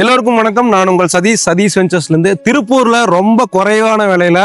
எல்லோருக்கும் வணக்கம். நான் உங்கள் சதீஷ். சதீஷ் வெஞ்சர்ஸ்லேருந்து திருப்பூரில் ரொம்ப குறைவான விலையில்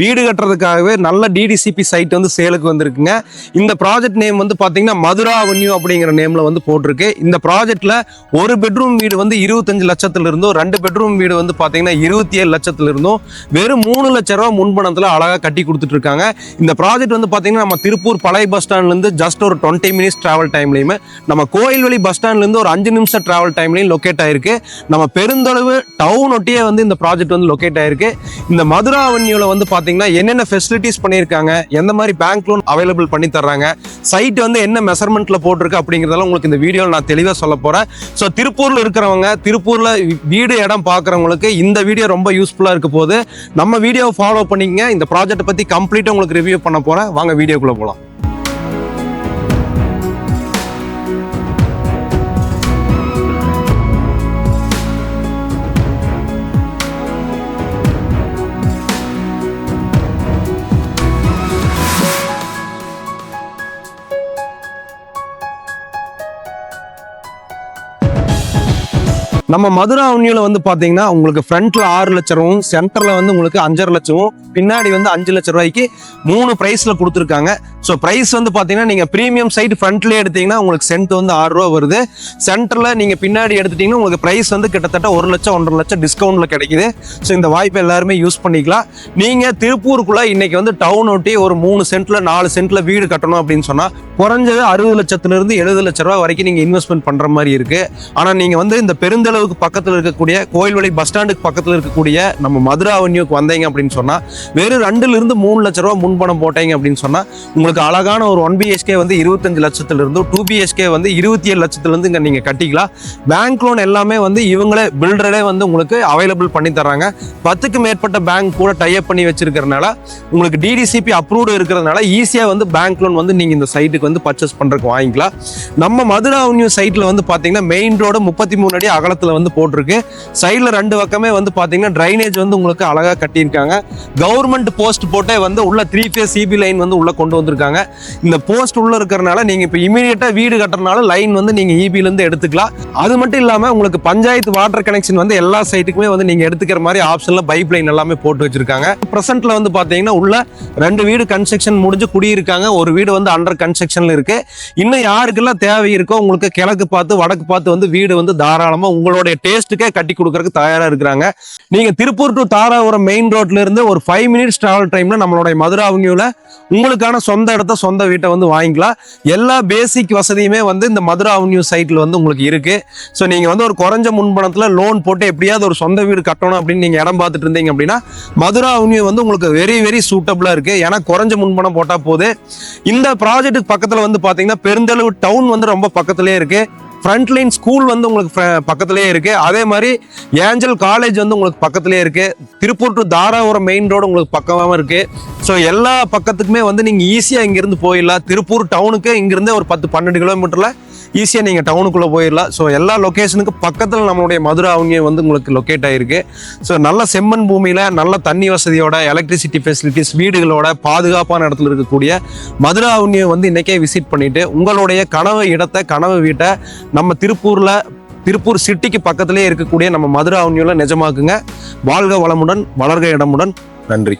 வீடு கட்டுறதுக்காகவே நல்ல டிடிசிபி சைட் வந்து சேலுக்கு வந்திருக்குங்க. இந்த ப்ராஜெக்ட் நேம் வந்து பார்த்தீங்கன்னா மதுரா அவென்யூ அப்படிங்கிற நேமில் வந்து போட்டிருக்கு. இந்த ப்ராஜெக்டில் ஒரு பெட்ரூம் வீடு வந்து இருபத்தஞ்சு லட்சத்துலேருந்தும் ரெண்டு பெட்ரூம் வீடு வந்து பார்த்தீங்கன்னா இருபத்தி ஏழு லட்சத்துல இருந்தும் வெறும் மூணு லட்ச ரூபா முன்பணத்தில் அழகாக கட்டி கொடுத்துட்ருக்காங்க. இந்த ப்ராஜெக்ட் வந்து பார்த்தீங்கன்னா நம்ம திருப்பூர் பழைய பஸ் ஸ்டாண்ட்லேருந்து ஜஸ்ட் ஒரு டுவெண்ட்டி மினிட்ஸ் ட்ராவல் டைம்லையுமே நம்ம கோயில்வெளி பஸ் ஸ்டாண்ட்லேருந்து ஒரு அஞ்சு நிமிஷம் ட்ராவல் டைம்லையும் லொக்கேட் ஆயிருக்கு. நம்ம பெருந்தளவு டவுன் ஒட்டியே வந்து இந்த ப்ராஜெக்ட் வந்து லொக்கேட் ஆயிருக்கு. இந்த மதுரா அவென்யூல வந்து பாத்தீங்கன்னா என்னென்ன ஃபெசிலிட்டிஸ் பண்ணியிருக்காங்க எந்த மாதிரி பேங்க் லோன் அவைலபிள் பண்ணி தர்றாங்க சைட் வந்து என்ன மெஷர்மெண்ட்ல போட்டிருக்கு அப்படிங்கிறதெல்லாம் உங்களுக்கு இந்த வீடியோவில் நான் தெளிவாக சொல்ல போறேன். ஸோ திருப்பூர்ல இருக்கிறவங்க திருப்பூர்ல வீடு இடம் பார்க்குறவங்களுக்கு இந்த வீடியோ ரொம்ப யூஸ்ஃபுல்லாக இருக்க போது நம்ம வீடியோவை ஃபாலோ பண்ணிக்கங்க. இந்த ப்ராஜெக்ட்டை பத்தி கம்ப்ளீட்டாக உங்களுக்கு ரிவ்யூ பண்ண போறேன். வாங்க வீடியோக்குள்ள போகலாம் நம்ம மதுரா அவென்யூல வந்து பாத்தீங்கன்னா உங்களுக்கு ஃப்ரண்ட்ல ஆறு லட்சமும் சென்டர்ல வந்து உங்களுக்கு அஞ்சரை லட்சமும் பின்னாடி வந்து அஞ்சு லட்சம் ரூபாய்க்கு மூணு பிரைஸ்ல கொடுத்துருக்காங்க. ஸோ பிரைஸ் வந்து பாத்தீங்கன்னா நீங்க பிரீமியம் சைடு ஃப்ரண்ட்ல எடுத்தீங்கன்னா உங்களுக்கு சென்ட் வந்து ஆறு ரூபா வருது. சென்டர்ல நீங்க பின்னாடி எடுத்துட்டீங்கன்னா உங்களுக்கு பிரைஸ் வந்து கிட்டத்தட்ட ஒரு லட்சம் ஒன்றரை லட்சம் டிஸ்கவுண்ட்ல கிடைக்குது. ஸோ இந்த வாய்ப்பை எல்லாருமே யூஸ் பண்ணிக்கலாம். நீங்க திருப்பூருக்குள்ள இன்னைக்கு வந்து டவுன் ஒட்டி ஒரு மூணு சென்ட்ல நாலு சென்ட்ல வீடு கட்டணும் அப்படின்னு சொன்னா குறைஞ்சது அறுபது லட்சத்துல இருந்து எழுபது லட்ச ரூபா வரைக்கும் நீங்க இன்வெஸ்ட்மெண்ட் பண்ற மாதிரி இருக்கு. ஆனா நீங்க வந்து இந்த பெருந்தளவு பெருந்தளவுக்கு பக்கத்துல இருக்கக்கூடிய கோயில்வெளி பஸ் ஸ்டாண்டுக்கு பக்கத்துல இருக்கக்கூடிய நம்ம மதுரா அவென்யூக்கு வந்தீங்க அப்படின்னு சொன்னா வெறும் ரெண்டுலேருந்து மூணு லட்ச ரூபா முன்பணம் போட்டீங்க அப்படின்னு சொன்னா உங்களுக்கு அழகான ஒரு ஒன் பிஹெச்கே வந்து இருபத்தஞ்சு லட்சத்துல இருந்து டூ பிஹெச்கே வந்து இருபத்தி ஏழு லட்சத்துல இருந்து நீங்க கட்டிக்கலாம். பேங்க் லோன் எல்லாமே வந்து இவங்களே பில்டரே வந்து உங்களுக்கு அவைலபிள் பண்ணி தர்றாங்க. பத்துக்கு மேற்பட்ட பேங்க் கூட டைப் பண்ணி வச்சிருக்கிறதுனால உங்களுக்கு டிடிசிபி அப்ரூவ்டு இருக்கிறதுனால ஈஸியா வந்து பேங்க் லோன் வந்து நீங்க இந்த சைட்டுக்கு வந்து பர்ச்சேஸ் பண்றதுக்கு வாங்கிக்கலாம். நம்ம மதுரா அவென்யூ சைட்ல வந்து பாத்தீங்கன்னா மெயின் ரோடு முப்பத்தி மூணு அடி அகலத்தில் வந்து போட்டிருக்கு. சைடில் ரெண்டு பக்கமே வந்து பாத்தீங்கன்னா ட்ரைனேஜ் வந்து உங்களுக்கு அழகா கட்டியிருக்காங்க. கவர்மெண்ட் போஸ்ட் போட்டே வந்து உள்ள த்ரீ ஃபேஸ் சிபி லைன் வந்து உள்ள கொண்டு வந்திருக்காங்க. இந்த போஸ்ட் உள்ள இருக்கிறனால நீங்க இப்போ இமீடியட்டாக வீடு கட்டுறதுனால லைன் வந்து நீங்க இபிலேருந்து இருந்து எடுத்துக்கலாம். அது மட்டும் இல்லாமல் உங்களுக்கு பஞ்சாயத்து வாட்டர் கனெக்ஷன் வந்து எல்லா சைட்டுக்குமே வந்து நீங்க எடுத்துக்கிற மாதிரி ஆப்ஷன்ல பைப் லைன் எல்லாமே போட்டு வச்சிருக்காங்க. ப்ரெசென்ட்டில் வந்து பாத்தீங்கன்னா உள்ள ரெண்டு வீடு கன்ஸ்ட்ரக்ஷன் முடிஞ்சு குடியிருக்காங்க. ஒரு வீடு வந்து அண்டர் கன்ஸ்ட்ரக்ஷனில் இருக்கு. இன்னும் யாருக்கெல்லாம் தேவை இருக்கோ உங்களுக்கு கிழக்கு பார்த்து வடக்கு பார்த்து வந்து வீடு வந்து தாராளமாக உங்களோட உங்களுடைய டேஸ்ட்டுக்கே கட்டி கொடுக்கறதுக்கு தயாராக இருக்கிறாங்க. நீங்கள் திருப்பூர் டு தாராபுரம் மெயின் ரோட்ல இருந்து ஒரு ஃபைவ் மினிட்ஸ் ட்ராவல் டைமில் நம்மளுடைய மதுரா அவங்கியூவில் உங்களுக்கான சொந்த இடத்த சொந்த வீட்டை வந்து வாங்கிக்கலாம். எல்லா பேசிக் வசதியுமே வந்து இந்த மதுரா அவென்யூ சைட்டில் வந்து உங்களுக்கு இருக்குது ஸோ நீங்கள் வந்து ஒரு குறைஞ்ச முன்பணத்தில் லோன் போட்டு எப்படியாவது ஒரு சொந்த வீடு கட்டணும் அப்படின்னு நீங்கள் இடம் பார்த்துட்டு இருந்தீங்க அப்படின்னா மதுரா அவென்யூ வந்து உங்களுக்கு வெரி வெரி சூட்டபுளாக இருக்குது ஏன்னா குறைஞ்ச முன்பணம் போட்டால் போது. இந்த ப்ராஜெக்ட்டுக்கு பக்கத்தில் வந்து பார்த்தீங்கன்னா பெருந்தளவு டவுன் வந்து ரொம்ப பக்கத்துலேயே இருக்குது ஃப்ரண்ட் லைன் ஸ்கூல் வந்து உங்களுக்கு பக்கத்துலேயே இருக்குது அதே மாதிரி ஏஞ்சல் காலேஜ் வந்து உங்களுக்கு பக்கத்துலேயே இருக்குது Tiruppur to Dharapuram main road உங்களுக்கு பக்கமாகவும் இருக்குது ஸோ எல்லா பக்கத்துக்குமே வந்து நீங்கள் ஈஸியாக இங்கேருந்து போயிடலாம். திருப்பூர் டவுனுக்கு இங்கேருந்தே ஒரு பத்து பன்னெண்டு கிலோமீட்டரில் ஈஸியாக நீங்கள் டவுனுக்குள்ளே போயிடலாம் ஸோ எல்லா லொக்கேஷனுக்கு பக்கத்தில் நம்மளுடைய மதுரை அவங்க வந்து உங்களுக்கு லொக்கேட் ஆகிருக்கு ஸோ நல்ல செம்மண் பூமியில் நல்ல தண்ணி வசதியோட எலக்ட்ரிசிட்டி ஃபெசிலிட்டிஸ் வீடுகளோட பாதுகாப்பான இடத்துல இருக்கக்கூடிய மதுரை அவங்க வந்து இன்றைக்கே விசிட் பண்ணிவிட்டு உங்களுடைய கனவு இடத்தை கனவு வீட்டை நம்ம திருப்பூரில் திருப்பூர் சிட்டிக்கு பக்கத்திலே இருக்கக்கூடிய நம்ம மதுரை அவனியூவில் நிஜமாக்குங்க. வாழ்க வளமுடன் வளர்க இடமுடன். நன்றி.